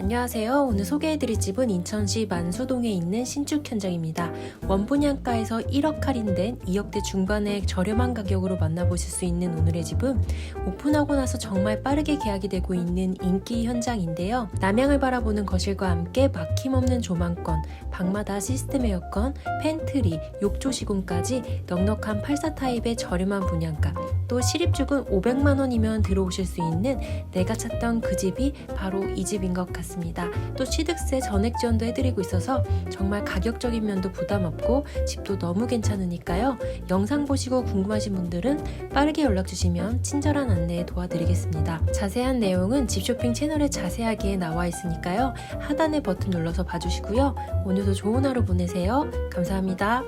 안녕하세요. 오늘 소개해드릴 집은 인천시 만수동에 있는 신축 현장입니다. 원분양가에서 1억 할인된 2억대 중반의 저렴한 가격으로 만나보실 수 있는 오늘의 집은 오픈하고 나서 정말 빠르게 계약이 되고 있는 인기 현장인데요. 남향을 바라보는 거실과 함께 막힘없는 조망권, 방마다 시스템 에어컨, 팬트리, 욕조 시공까지 넉넉한 84 타입의 저렴한 분양가, 또 실입주금 500만 원이면 들어오실 수 있는 내가 찾던 그 집이 바로 이 집인 것 같습니다. 또 취득세 전액 지원도 해드리고 있어서 정말 가격적인 면도 부담 없고 집도 너무 괜찮으니까요. 영상 보시고 궁금하신 분들은 빠르게 연락 주시면 친절한 안내 도와드리겠습니다. 자세한 내용은 집쇼핑 채널에 자세하게 나와 있으니까요. 하단의 버튼 눌러서 봐주시고요. 오늘도 좋은 하루 보내세요. 감사합니다.